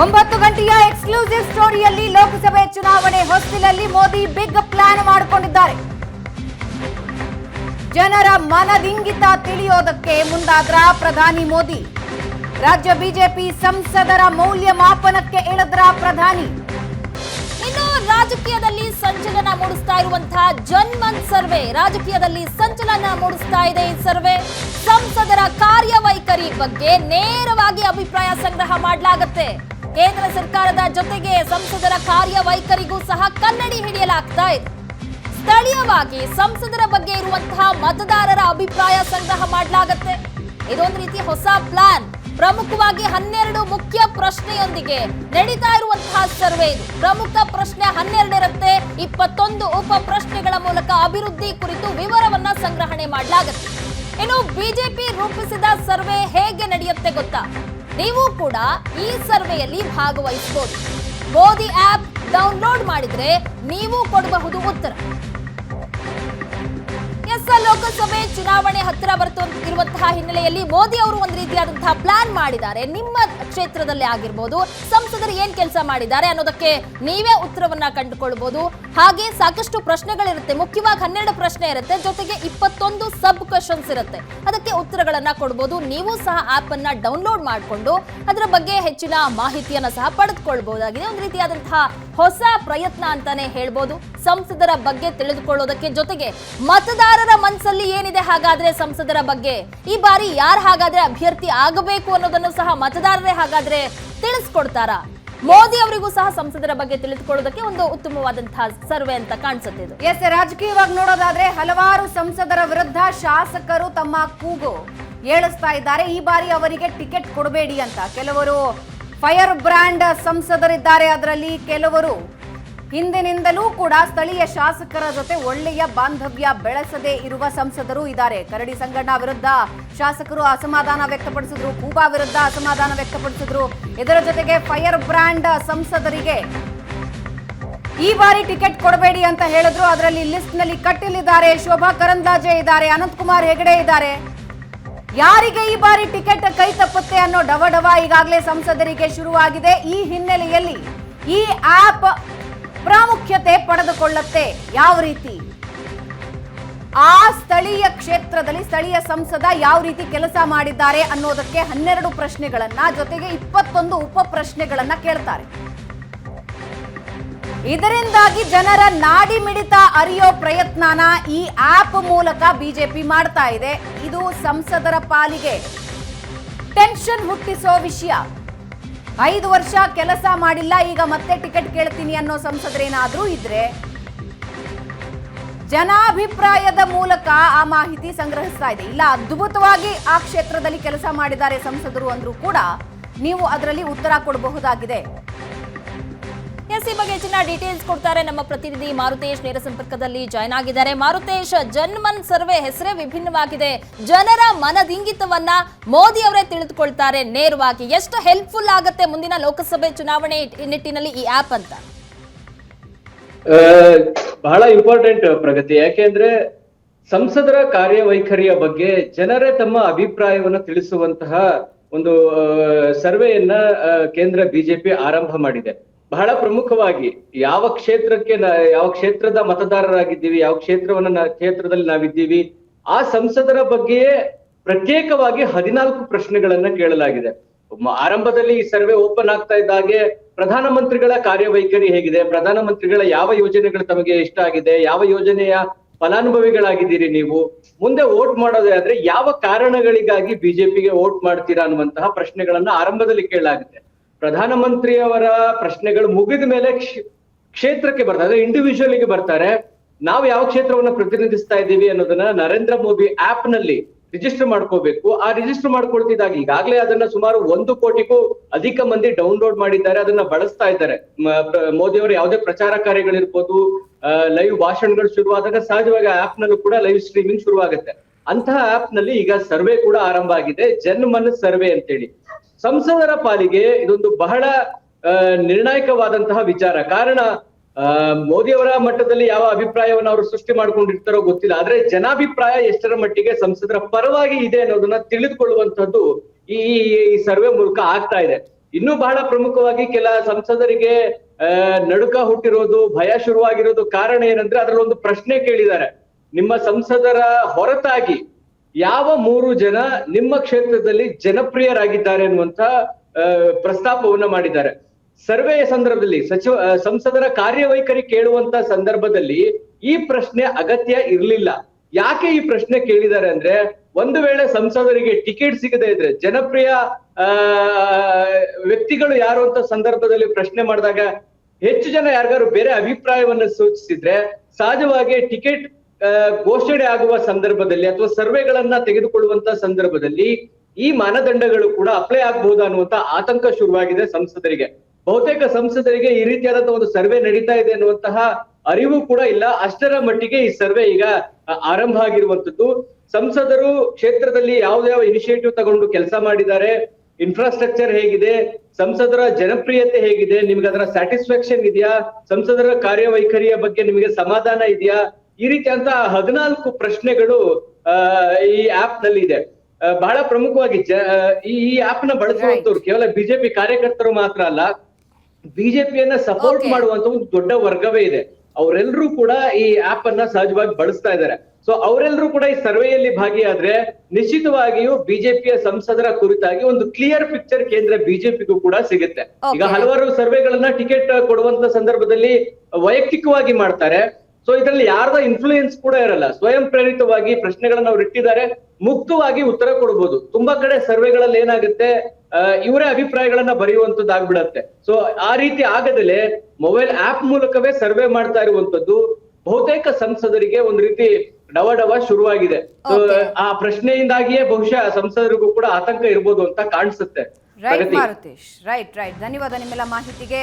ಒಂಬತ್ತು ಗಂಟೆಯ ಎಕ್ಸ್ಕ್ಲೂಸಿವ್ ಸ್ಟೋರಿಯಲ್ಲಿ ಲೋಕಸಭೆ ಚುನಾವಣೆ ಹೊಸ್ತಿಲಲ್ಲಿ ಮೋದಿ ಬಿಗ್ ಪ್ಲಾನ್ ಮಾಡಿಕೊಂಡಿದ್ದಾರೆ. ಜನರ ಮನದಿಂಗಿತ ತಿಳಿಯೋದಕ್ಕೆ ಮುಂದಾದ್ರ ಪ್ರಧಾನಿ ಮೋದಿ. ರಾಜ್ಯ ಬಿಜೆಪಿ ಸಂಸದರ ಮೌಲ್ಯಮಾಪನಕ್ಕೆ ಇಳಿದ್ರ ಪ್ರಧಾನಿ. ಇನ್ನು ರಾಜಕೀಯದಲ್ಲಿ ಸಂಚಲನ ಮೂಡಿಸ್ತಾ ಇರುವಂತಹ ಜನ್ಮನ್ ಸರ್ವೆ. ರಾಜಕೀಯದಲ್ಲಿ ಸಂಚಲನ ಮೂಡಿಸ್ತಾ ಇದೆ ಈ ಸರ್ವೆ. ಸಂಸದರ ಕಾರ್ಯವೈಖರಿ ಬಗ್ಗೆ ನೇರವಾಗಿ ಅಭಿಪ್ರಾಯ ಸಂಗ್ರಹ ಮಾಡಲಾಗುತ್ತೆ. ಕೇಂದ್ರ ಸರ್ಕಾರದ ಜೊತೆಗೆ ಸಂಸದರ ಕಾರ್ಯವೈಖರಿಗೂ ಸಹ ಕನ್ನಡಿ ಹಿಡಿಯಲಾಗ್ತಾ ಇದೆ. ಸ್ಥಳೀಯವಾಗಿ ಸಂಸದರ ಬಗ್ಗೆ ಇರುವಂತಹ ಮತದಾರರ ಅಭಿಪ್ರಾಯ ಸಂಗ್ರಹ ಮಾಡಲಾಗತ್ತೆ. ಇದೊಂದು ರೀತಿ ಹೊಸ ಪ್ಲಾನ್. ಪ್ರಮುಖವಾಗಿ ಹನ್ನೆರಡು ಮುಖ್ಯ ಪ್ರಶ್ನೆಯೊಂದಿಗೆ ನಡೀತಾ ಇರುವಂತಹ ಸರ್ವೆ ಇದು. ಪ್ರಮುಖ ಪ್ರಶ್ನೆ ಹನ್ನೆರಡಿರುತ್ತೆ ಇಪ್ಪತ್ತೊಂದು ಉಪ ಪ್ರಶ್ನೆಗಳ ಮೂಲಕ ಅಭಿವೃದ್ಧಿ ಕುರಿತು ವಿವರವನ್ನ ಸಂಗ್ರಹಣೆ ಮಾಡಲಾಗುತ್ತೆ. ಇನ್ನು ಬಿಜೆಪಿ ರೂಪಿಸಿದ ಸರ್ವೆ ಹೇಗೆ ನಡೆಯುತ್ತೆ ಗೊತ್ತಾ? ನೀವು ಕೂಡ ಈ ಸರ್ವೆಯಲ್ಲಿ ಭಾಗವಹಿಸಬಹುದು ಮೋದಿ ಆಪ್ ಡೌನ್ಲೋಡ್ ಮಾಡಿದ್ರೆ ನೀವು ಕೊಡಬಹುದು ಉತ್ತರ. ಎಸ್ ಲೋಕಸಭೆ ಚುನಾವಣೆ ಹತ್ತಿರ ಬರ್ತು ಇರುವಂತಹ ಹಿನ್ನೆಲೆಯಲ್ಲಿ ಮೋದಿ ಅವರು ಒಂದು ರೀತಿಯಾದಂತಹ ಪ್ಲಾನ್ ಮಾಡಿದ್ದಾರೆ. ನಿಮ್ಮ ಕ್ಷೇತ್ರದಲ್ಲಿ ಆಗಿರ್ಬೋದು, ಸಂಸದರು ಏನ್ ಕೆಲಸ ಮಾಡಿದ್ದಾರೆ ಅನ್ನೋದಕ್ಕೆ ನೀವೇ ಉತ್ತರವನ್ನ ಕಂಡುಕೊಳ್ಬಹುದು ಹಾಗೆ ಸಾಕಷ್ಟು ಪ್ರಶ್ನೆಗಳಿರುತ್ತೆ. ಮುಖ್ಯವಾಗಿ ಹನ್ನೆರಡು ಪ್ರಶ್ನೆ ಇರುತ್ತೆ. ಜೊತೆಗೆ ಇಪ್ಪತ್ತೊಂದು ಸಬ್ ಕ್ವಶನ್ಸ್ ಇರುತ್ತೆ. ಅದಕ್ಕೆ ಉತ್ತರಗಳನ್ನ ಕೊಡ್ಬೋದು. ನೀವು ಸಹ ಆಪ್ ಅನ್ನ ಡೌನ್ಲೋಡ್ ಮಾಡಿಕೊಂಡು ಅದರ ಬಗ್ಗೆ ಹೆಚ್ಚಿನ ಮಾಹಿತಿಯನ್ನ ಸಹ ಪಡೆದುಕೊಳ್ಬಹುದಾಗಿದೆ ಒಂದು ರೀತಿಯಾದಂತಹ ಹೊಸ ಪ್ರಯತ್ನ ಅಂತಾನೆ ಹೇಳ್ಬೋದು. ಸಂಸದರ ಬಗ್ಗೆ ತಿಳಿದುಕೊಳ್ಳೋದಕ್ಕೆ ಜೊತೆಗೆ ಮತದಾರರ ಮನಸ್ಸಲ್ಲಿ ಏನಿದೆ ಹಾಗಾದ್ರೆ ಸಂಸದರ ಬಗ್ಗೆ? ಈ ಬಾರಿ ಯಾರು ಹಾಗಾದ್ರೆ ಅಭ್ಯರ್ಥಿ ಆಗಬೇಕು ಅನ್ನೋದನ್ನು ಸಹ ಮತದಾರರೇ ಹಾಗಾದ್ರೆ ತಿಳಿಸ್ಕೊಡ್ತಾರಾ? ಮೋದಿ ಅವರಿಗೂ ಸಹ ಸಂಸದರ ಬಗ್ಗೆ ತಿಳಿದುಕೊಳ್ಳೋದಕ್ಕೆ ಒಂದು ಉತ್ತಮವಾದಂತಹ ಸರ್ವೆ ಅಂತ ಕಾಣಿಸುತ್ತೆ ಇದು. ಎಸ್, ರಾಜಕೀಯವಾಗಿ ನೋಡೋದಾದ್ರೆ ಹಲವಾರು ಸಂಸದರ ವಿರುದ್ಧ ಶಾಸಕರು ತಮ್ಮ ಕೂಗು ಏಳಿಸ್ತಾ ಇದ್ದಾರೆ. ಈ ಬಾರಿ ಅವರಿಗೆ ಟಿಕೆಟ್ ಕೊಡಬೇಡಿ ಅಂತ. ಕೆಲವರು ಫೈರ್ ಬ್ರ್ಯಾಂಡ್ ಸಂಸದರಿದ್ದಾರೆ. ಅದರಲ್ಲಿ ಕೆಲವರು ಹಿಂದಿನಿಂದಲೂ ಕೂಡ ಸ್ಥಳೀಯ ಶಾಸಕರ ಜೊತೆ ಒಳ್ಳೆಯ ಬಾಂಧವ್ಯ ಬೆಳೆಸದೇ ಇರುವ ಸಂಸದರು ಇದ್ದಾರೆ. ಕರಡಿ ಸಂಗಣ್ಣ ವಿರುದ್ಧ ಶಾಸಕರು ಅಸಮಾಧಾನ ವ್ಯಕ್ತಪಡಿಸಿದ್ರು. ಕೂಬಾ ವಿರುದ್ಧ ಅಸಮಾಧಾನ ವ್ಯಕ್ತಪಡಿಸಿದ್ರು. ಇದರ ಜೊತೆಗೆ ಫೈರ್ ಬ್ರ್ಯಾಂಡ್ ಸಂಸದರಿಗೆ ಈ ಬಾರಿ ಟಿಕೆಟ್ ಕೊಡಬೇಡಿ ಅಂತ ಹೇಳಿದ್ರು. ಅದರಲ್ಲಿ ಲಿಸ್ಟ್ನಲ್ಲಿ ಕಟ್ಟಿಲಿದ್ದಾರೆ ಶೋಭಾ ಕರಂದ್ಲಾಜೆ ಇದ್ದಾರೆ ಅನಂತ್ ಕುಮಾರ್ ಹೆಗಡೆ ಇದ್ದಾರೆ. ಯಾರಿಗೆ ಈ ಬಾರಿ ಟಿಕೆಟ್ ಕೈ ತಪ್ಪುತ್ತೆ ಅನ್ನೋ ಡವ ಡವ ಈಗಾಗಲೇ ಸಂಸದರಿಗೆ ಶುರುವಾಗಿದೆ. ಈ ಹಿನ್ನೆಲೆಯಲ್ಲಿ ಈ ಆಪ್ ಪ್ರಾಮುಖ್ಯತೆ ಪಡೆದುಕೊಳ್ಳುತ್ತೆ. ಯಾವ ರೀತಿ? ಆ ಸ್ಥಳೀಯ ಕ್ಷೇತ್ರದಲ್ಲಿ ಸ್ಥಳೀಯ ಸಂಸದ ಯಾವ ರೀತಿ ಕೆಲಸ ಮಾಡಿದ್ದಾರೆ ಅನ್ನೋದಕ್ಕೆ ಹನ್ನೆರಡು ಪ್ರಶ್ನೆಗಳನ್ನ ಜೊತೆಗೆ ಇಪ್ಪತ್ತೊಂದು ಉಪ ಪ್ರಶ್ನೆಗಳನ್ನ ಕೇಳ್ತಾರೆ. ಇದರಿಂದಾಗಿ ಜನರ ನಾಡಿ ಮಿಡಿತ ಅರಿಯೋ ಪ್ರಯತ್ನನ ಈ ಆಪ್ ಮೂಲಕ ಬಿಜೆಪಿ ಮಾಡ್ತಾ ಇದೆ. ಇದು ಸಂಸದರ ಪಾಲಿಗೆ. ಟೆನ್ಷನ್ ಹುಟ್ಟಿಸೋ ವಿಷಯ. ಐದು ವರ್ಷ ಕೆಲಸ ಮಾಡಿಲ್ಲ, ಈಗ ಮತ್ತೆ ಟಿಕೆಟ್ ಕೇಳ್ತೀನಿ ಅನ್ನೋ ಸಂಸದರೇನಾದ್ರೂ ಇದ್ರೆ ಜನಾಭಿಪ್ರಾಯದ ಮೂಲಕ ಆ ಮಾಹಿತಿ ಸಂಗ್ರಹಿಸ್ತಾ ಇದೆ. ಇಲ್ಲ, ಅದ್ಭುತವಾಗಿ ಆ ಕ್ಷೇತ್ರದಲ್ಲಿ ಕೆಲಸ ಮಾಡಿದ್ದಾರೆ ಸಂಸದರು ಅಂದ್ರೂ ಕೂಡ ನೀವು ಅದರಲ್ಲಿ ಉತ್ತರ ಕೊಡಬಹುದಾಗಿದೆ. ಎಸ್ ಈ ಬಗ್ಗೆ ಹೆಚ್ಚಿನ ಡೀಟೇಲ್ಸ್ ಕೊಡ್ತಾರೆ ನಮ್ಮ ಪ್ರತಿನಿಧಿ ಮಾರುತೇಶ್ ನೇರ ಸಂಪರ್ಕದಲ್ಲಿ ಜಾಯ್ನ್ ಆಗಿದ್ದಾರೆ. ಮಾರುತೇಶ್ ಜನ್ಮನ್ ಸರ್ವೆ ಹೆಸರೇ ವಿಭಿನ್ನವಾಗಿದೆ. ಜನರ ಮನದಿಂಗಿತವನ್ನ ಮೋದಿ ಅವರೇ ತಿಳಿದುಕೊಳ್ತಾರೆ ನೇರವಾಗಿ. ಎಷ್ಟು ಹೆಲ್ಪ್ಫುಲ್ ಆಗುತ್ತೆ ಮುಂದಿನ ಲೋಕಸಭೆ ಚುನಾವಣೆ ನಿಟ್ಟಿನಲ್ಲಿ ಈ ಆಪ್ ಅಂತ? ಬಹಳ ಇಂಪಾರ್ಟೆಂಟ್ ಪ್ರಗತಿ. ಯಾಕೆಂದ್ರೆ ಸಂಸದರ ಕಾರ್ಯವೈಖರಿಯ ಬಗ್ಗೆ ಜನರೇ ತಮ್ಮ ಅಭಿಪ್ರಾಯವನ್ನು ತಿಳಿಸುವಂತಹ ಒಂದು ಸರ್ವೆಯನ್ನ ಕೇಂದ್ರ ಬಿಜೆಪಿ ಆರಂಭ ಮಾಡಿದೆ. ಬಹಳ ಪ್ರಮುಖವಾಗಿ ಯಾವ ಕ್ಷೇತ್ರಕ್ಕೆ ಯಾವ ಕ್ಷೇತ್ರದ ಮತದಾರರಾಗಿದ್ದೀವಿ, ಯಾವ ಕ್ಷೇತ್ರವನ್ನ ಕ್ಷೇತ್ರದಲ್ಲಿ ನಾವಿದ್ದೀವಿ, ಆ ಸಂಸದರ ಬಗ್ಗೆಯೇ ಪ್ರತ್ಯೇಕವಾಗಿ ಹದಿನಾಲ್ಕು ಪ್ರಶ್ನೆಗಳನ್ನ ಕೇಳಲಾಗಿದೆ. ಆರಂಭದಲ್ಲಿ ಈ ಸರ್ವೆ ಓಪನ್ ಆಗ್ತಾ ಇದ್ದಾಗೆ ಪ್ರಧಾನಮಂತ್ರಿಗಳ ಕಾರ್ಯವೈಖರಿ ಹೇಗಿದೆ, ಪ್ರಧಾನಮಂತ್ರಿಗಳ ಯಾವ ಯೋಜನೆಗಳು ತಮಗೆ ಇಷ್ಟ ಆಗಿದೆ, ಯಾವ ಯೋಜನೆಯ ಫಲಾನುಭವಿಗಳಾಗಿದ್ದೀರಿ ನೀವು, ಮುಂದೆ ವೋಟ್ ಮಾಡೋದೇ ಆದ್ರೆ ಯಾವ ಕಾರಣಗಳಿಗಾಗಿ ಬಿಜೆಪಿಗೆ ವೋಟ್ ಮಾಡ್ತೀರಾ ಅನ್ನುವಂತಹ ಪ್ರಶ್ನೆಗಳನ್ನ ಆರಂಭದಲ್ಲಿ ಕೇಳಲಾಗುತ್ತೆ. ಪ್ರಧಾನಮಂತ್ರಿಯವರ ಪ್ರಶ್ನೆಗಳು ಮುಗಿದ ಮೇಲೆ ಕ್ಷೇತ್ರಕ್ಕೆ ಬರ್ತಾರೆ. ಅಂದ್ರೆ ಇಂಡಿವಿಜುವಲ್ಗೆ ಬರ್ತಾರೆ. ನಾವು ಯಾವ ಕ್ಷೇತ್ರವನ್ನ ಪ್ರತಿನಿಧಿಸ್ತಾ ಇದ್ದೀವಿ ಅನ್ನೋದನ್ನ ನರೇಂದ್ರ ಮೋದಿ ಆಪ್ನಲ್ಲಿ ರಿಜಿಸ್ಟರ್ ಮಾಡ್ಕೋಬೇಕು. ಆ ರಿಜಿಸ್ಟರ್ ಮಾಡ್ಕೊಳ್ತಿದ್ದಾಗ ಈಗಾಗಲೇ ಅದನ್ನ ಸುಮಾರು ಒಂದು ಕೋಟಿಗೂ ಅಧಿಕ ಮಂದಿ ಡೌನ್ಲೋಡ್ ಮಾಡಿದ್ದಾರೆ. ಅದನ್ನ ಬಳಸ್ತಾ ಇದ್ದಾರೆ. ಮೋದಿ ಅವರು ಯಾವುದೇ ಪ್ರಚಾರ ಕಾರ್ಯಗಳಿರ್ಬೋದು ಲೈವ್ ಭಾಷಣಗಳು ಶುರುವಾದಾಗ ಸಹಜವಾಗಿ ಆಪ್ ನಲ್ಲೂ ಕೂಡ ಲೈವ್ ಸ್ಟ್ರೀಮಿಂಗ್ ಶುರುವಾಗುತ್ತೆ. ಅಂತಹ ಆಪ್ನಲ್ಲಿ ಈಗ ಸರ್ವೆ ಕೂಡ ಆರಂಭ ಆಗಿದೆ. ಜನ್ಮನ್ ಸರ್ವೆ ಅಂತೇಳಿ. ಸಂಸದರ ಪಾಲಿಗೆ ಇದೊಂದು ಬಹಳ ನಿರ್ಣಾಯಕವಾದಂತಹ ವಿಚಾರ. ಕಾರಣ ಮೋದಿಯವರ ಮೋದಿ ಮಟ್ಟದಲ್ಲಿ ಯಾವ ಅಭಿಪ್ರಾಯವನ್ನು ಅವರು ಸೃಷ್ಟಿ ಮಾಡ್ಕೊಂಡಿರ್ತಾರೋ ಗೊತ್ತಿಲ್ಲ. ಆದ್ರೆ ಜನಾಭಿಪ್ರಾಯ ಎಷ್ಟರ ಮಟ್ಟಿಗೆ ಸಂಸದರ ಪರವಾಗಿ ಇದೆ ಅನ್ನೋದನ್ನ ತಿಳಿದುಕೊಳ್ಳುವಂತದ್ದು ಈ ಸರ್ವೆ ಮೂಲಕ ಆಗ್ತಾ ಇದೆ. ಇನ್ನೂ ಬಹಳ ಪ್ರಮುಖವಾಗಿ ಕೆಲ ಸಂಸದರಿಗೆ ನಡುಕ ಹುಟ್ಟಿರೋದು, ಭಯ ಶುರುವಾಗಿರೋದು ಕಾರಣ ಏನಂದ್ರೆ ಅದರಲ್ಲೊಂದು ಪ್ರಶ್ನೆ ಕೇಳಿದ್ದಾರೆ. ನಿಮ್ಮ ಸಂಸದರ ಹೊರತಾಗಿ ಯಾವ ಮೂರು ಜನ ನಿಮ್ಮ ಕ್ಷೇತ್ರದಲ್ಲಿ ಜನಪ್ರಿಯರಾಗಿದ್ದಾರೆ ಅನ್ನುವಂತ ಪ್ರಸ್ತಾಪವನ್ನ ಮಾಡಿದ್ದಾರೆ. ಸರ್ವೆಯ ಸಂದರ್ಭದಲ್ಲಿ, ಸಚಿವ ಸಂಸದರ ಕಾರ್ಯವೈಖರಿ ಕೇಳುವಂತ ಸಂದರ್ಭದಲ್ಲಿ ಈ ಪ್ರಶ್ನೆ ಅಗತ್ಯ ಇರಲಿಲ್ಲ. ಯಾಕೆ ಈ ಪ್ರಶ್ನೆ ಕೇಳಿದ್ದಾರೆ ಅಂದ್ರೆ, ಒಂದು ವೇಳೆ ಸಂಸದರಿಗೆ ಟಿಕೆಟ್ ಸಿಗದೆ ಇದ್ರೆ, ಜನಪ್ರಿಯ ವ್ಯಕ್ತಿಗಳು ಯಾರು ಅಂತ ಸಂದರ್ಭದಲ್ಲಿ ಪ್ರಶ್ನೆ ಮಾಡಿದಾಗ, ಹೆಚ್ಚು ಜನ ಯಾರಿಗಾರು ಬೇರೆ ಅಭಿಪ್ರಾಯವನ್ನ ಸೂಚಿಸಿದ್ರೆ ಸಹಜವಾಗಿ ಟಿಕೆಟ್ ಘೋಷಣೆ ಆಗುವ ಸಂದರ್ಭದಲ್ಲಿ ಅಥವಾ ಸರ್ವೆಗಳನ್ನ ತೆಗೆದುಕೊಳ್ಳುವಂತ ಸಂದರ್ಭದಲ್ಲಿ ಈ ಮಾನದಂಡಗಳು ಕೂಡ ಅಪ್ಲೈ ಆಗಬಹುದು ಅನ್ನುವಂತ ಆತಂಕ ಶುರುವಾಗಿದೆ ಸಂಸದರಿಗೆ. ಬಹುತೇಕ ಸಂಸದರಿಗೆ ಈ ರೀತಿಯಾದಂತಹ ಒಂದು ಸರ್ವೆ ನಡೀತಾ ಇದೆ ಅನ್ನುವಂತಹ ಅರಿವು ಕೂಡ ಇಲ್ಲ. ಅಷ್ಟರ ಮಟ್ಟಿಗೆ ಈ ಸರ್ವೆ ಈಗ ಆರಂಭ ಆಗಿರುವಂತದ್ದು. ಸಂಸದರು ಕ್ಷೇತ್ರದಲ್ಲಿ ಯಾವ್ದಾವ ಯಾವ ಇನಿಷಿಯೇಟಿವ್ ತಗೊಂಡು ಕೆಲಸ ಮಾಡಿದ್ದಾರೆ ಇನ್ಫ್ರಾಸ್ಟ್ರಕ್ಚರ್ ಹೇಗಿದೆ, ಸಂಸದರ ಜನಪ್ರಿಯತೆ ಹೇಗಿದೆ, ನಿಮ್ಗೆ ಅದರ ಸ್ಯಾಟಿಸ್ಫ್ಯಾಕ್ಷನ್ ಇದೆಯಾ, ಸಂಸದರ ಕಾರ್ಯವೈಖರಿಯ ಬಗ್ಗೆ ನಿಮಗೆ ಸಮಾಧಾನ ಇದೆಯಾ ಈ ರೀತಿಯಾದಂತಹ ಹದಿನಾಲ್ಕು ಪ್ರಶ್ನೆಗಳು ಆ, ಈ ಆಪ್ನಲ್ಲಿ ಇದೆ. ಬಹಳ ಪ್ರಮುಖವಾಗಿ ಜ ಈ ಆಪ್ನ ಬಳಸುವಂತವ್ರು ಕೇವಲ ಬಿಜೆಪಿ ಕಾರ್ಯಕರ್ತರು ಮಾತ್ರ ಅಲ್ಲ ಬಿಜೆಪಿಯನ್ನ ಸಪೋರ್ಟ್. ಮಾಡುವಂತ ಒಂದು ದೊಡ್ಡ ವರ್ಗವೇ ಇದೆ. ಅವರೆಲ್ಲರೂ ಕೂಡ ಈ ಆಪ್ ಅನ್ನ ಸಹಜವಾಗಿ ಬಳಸ್ತಾ ಇದ್ದಾರೆ. ಸೊ ಅವರೆಲ್ಲರೂ ಕೂಡ ಈ ಸರ್ವೆಯಲ್ಲಿ ಭಾಗಿಯಾದ್ರೆ ನಿಶ್ಚಿತವಾಗಿಯೂ ಬಿಜೆಪಿಯ ಸಂಸದರ ಕುರಿತಾಗಿ ಒಂದು ಕ್ಲಿಯರ್ ಪಿಕ್ಚರ್ ಕೇಂದ್ರ ಬಿಜೆಪಿಗೂ ಕೂಡ ಸಿಗುತ್ತೆ. ಈಗ. ಹಲವಾರು ಸರ್ವೆಗಳನ್ನ ಟಿಕೆಟ್ ಕೊಡುವಂತ ಸಂದರ್ಭದಲ್ಲಿ ವೈಯಕ್ತಿಕವಾಗಿ ಮಾಡ್ತಾರೆ. ಸೊ ಇದರಲ್ಲಿ ಯಾರದ ಇನ್ಫ್ಲೂಯೆನ್ಸ್ ಕೂಡ ಇರಲ್ಲ. ಸ್ವಯಂ ಪ್ರೇರಿತವಾಗಿ ಪ್ರಶ್ನೆಗಳನ್ನ ಅವ್ರು ಇಟ್ಟಿದ್ದಾರೆ. ಮುಕ್ತವಾಗಿ ಉತ್ತರ ಕೊಡಬಹುದು ತುಂಬಾ ಕಡೆ ಸರ್ವೆಗಳಲ್ಲಿ ಏನಾಗುತ್ತೆ ಇವರೇ ಅಭಿಪ್ರಾಯಗಳನ್ನ ಬರೆಯುವಂತದ್ದು ಆಗ್ಬಿಡತ್ತೆ ಸೊ ಆ ರೀತಿ ಆಗದಲೆ ಮೊಬೈಲ್ ಆಪ್ ಮೂಲಕವೇ ಸರ್ವೆ ಮಾಡ್ತಾ ಇರುವಂತದ್ದು ಬಹುತೇಕ ಸಂಸದರಿಗೆ ಒಂದು ರೀತಿ ಡವ ಡವ ಶುರುವಾಗಿದೆ ಸೊ ಆ ಪ್ರಶ್ನೆಯಿಂದಾಗಿಯೇ ಬಹುಶಃ ಸಂಸದರಿಗೂ ಕೂಡ ಆತಂಕ ಇರ್ಬೋದು ಅಂತ ಕಾಣಿಸುತ್ತೆ. ರೈಟ್ ಮಾರುತೇಶ್. ರೈಟ್ ರೈಟ್ ಧನ್ಯವಾದ ನಿಮ್ಮೆಲ್ಲ ಮಾಹಿತಿಗೆ.